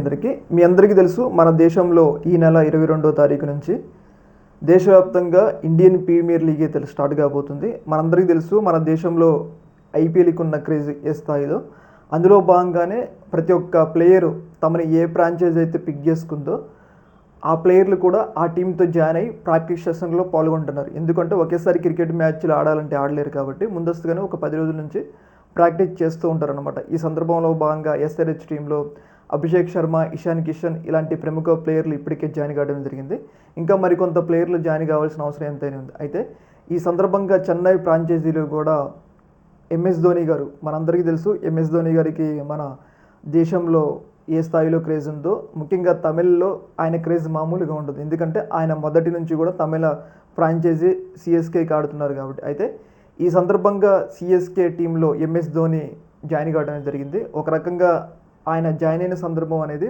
అందరికీ మీ అందరికీ తెలుసు మన దేశంలో ఈ నెల ఇరవై రెండో తారీఖు నుంచి దేశవ్యాప్తంగా ఇండియన్ ప్రీమియర్ లీగ్ అయితే స్టార్ట్ కాబోతుంది. మనందరికీ తెలుసు మన దేశంలో ఐపీఎల్కి ఉన్న క్రేజ్ ఏ స్థాయిలో. అందులో భాగంగానే ప్రతి ఒక్క ప్లేయరు తమని ఏ ఫ్రాంచైజ్ అయితే పిక్ చేసుకుందో ఆ ప్లేయర్లు కూడా ఆ టీంతో జాయిన్ అయ్యి ప్రాక్టీస్ సెషన్లో పాల్గొంటున్నారు. ఎందుకంటే ఒకేసారి క్రికెట్ మ్యాచ్లు ఆడాలంటే ఆడలేరు కాబట్టి ముందస్తుగానే ఒక పది రోజుల నుంచి ప్రాక్టీస్ చేస్తూ ఉంటారనమాట ఈ సందర్భంలో భాగంగా ఎస్ఆర్హెచ్ టీంలో అభిషేక్ శర్మ ఇషాన్ కిషన్ ఇలాంటి ప్రముఖ ప్లేయర్లు ఇప్పటికే జాయిన్ కావడం జరిగింది. ఇంకా మరికొంత ప్లేయర్లు జాయిన్ కావాల్సిన అవసరం ఎంతైనా ఉంది. అయితే ఈ సందర్భంగా చెన్నై ఫ్రాంచైజీలో కూడా ఎంఎస్ ధోని గారు మనందరికీ తెలుసు ఎంఎస్ ధోని గారికి మన దేశంలో ఏ స్థాయిలో క్రేజ్ ఉందో ముఖ్యంగా తమిళ్ళో ఆయన క్రేజ్ మామూలుగా ఉండదు. ఎందుకంటే ఆయన మొదటి నుంచి కూడా తమిళ ఫ్రాంచైజీ సిఎస్కేకి ఆడుతున్నారు కాబట్టి. అయితే ఈ సందర్భంగా సిఎస్కే టీంలో ఎంఎస్ ధోని జాయిన్ కావడం జరిగింది. ఒక రకంగా ఆయన జాయిన్ అయిన సందర్భం అనేది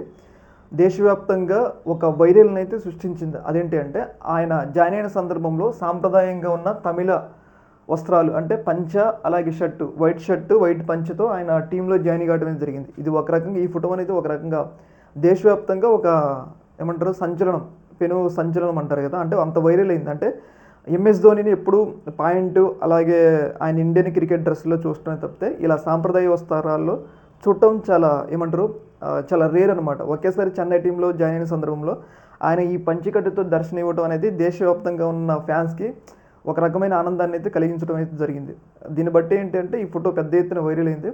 దేశవ్యాప్తంగా ఒక వైరల్ని అయితే సృష్టించింది. అదేంటి అంటే ఆయన జాయిన్ అయిన సందర్భంలో సాంప్రదాయంగా ఉన్న తమిళ వస్త్రాలు అంటే పంచ అలాగే షర్టు వైట్ షర్టు వైట్ పంచతో ఆయన టీంలో జాయిన్ కావడం అనేది జరిగింది. ఇది ఒక రకంగా ఈ ఫోటో అనేది ఒక రకంగా దేశవ్యాప్తంగా ఒక ఏమంటారు సంచలనం పెను సంచలనం అంటారు కదా. అంటే అంత వైరల్ అయింది. అంటే ఎంఎస్ ధోనిని ఎప్పుడు పాయింట్ అలాగే ఆయన ఇండియన్ క్రికెట్ డ్రెస్లో చూడటమే తప్పితే ఇలా సాంప్రదాయ వస్త్రాల్లో చూడటం చాలా ఏమంటారు? చాలా రేర్ అనమాట ఒకేసారి చెన్నై టీంలో జాయిన్ అయిన సందర్భంలో ఆయన ఈ పంచికట్టుతో దర్శనం ఇవ్వడం అనేది దేశవ్యాప్తంగా ఉన్న ఫ్యాన్స్కి ఒక రకమైన ఆనందాన్ని అయితే కలిగించడం అయితే జరిగింది. దీన్ని బట్టి ఏంటంటే ఈ ఫోటో పెద్ద ఎత్తున వైరల్ అయింది.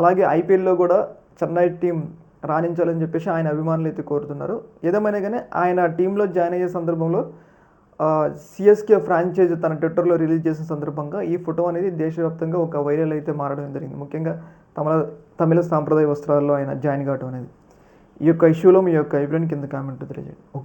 అలాగే ఐపీఎల్లో కూడా చెన్నై టీం రాణించాలని చెప్పేసి ఆయన అభిమానులు అయితే కోరుతున్నారు. ఏదేమైనా కానీ ఆయన టీంలో జాయిన్ అయ్యే సందర్భంలో సిఎస్కే ఫ్రాంచైజ్ తన ట్విట్టర్లో రిలీజ్ చేసిన సందర్భంగా ఈ ఫోటో అనేది దేశవ్యాప్తంగా ఒక వైరల్ అయితే మారడం జరిగింది. ముఖ్యంగా తమిళ తమిళ సాంప్రదాయ వస్త్రాల్లో ఆయన జాయిన్ కావడం అనేది. ఈ యొక్క ఇష్యూలో మీ యొక్క అభిప్రాయం కింద కామెంట్ తెలియజేయండి.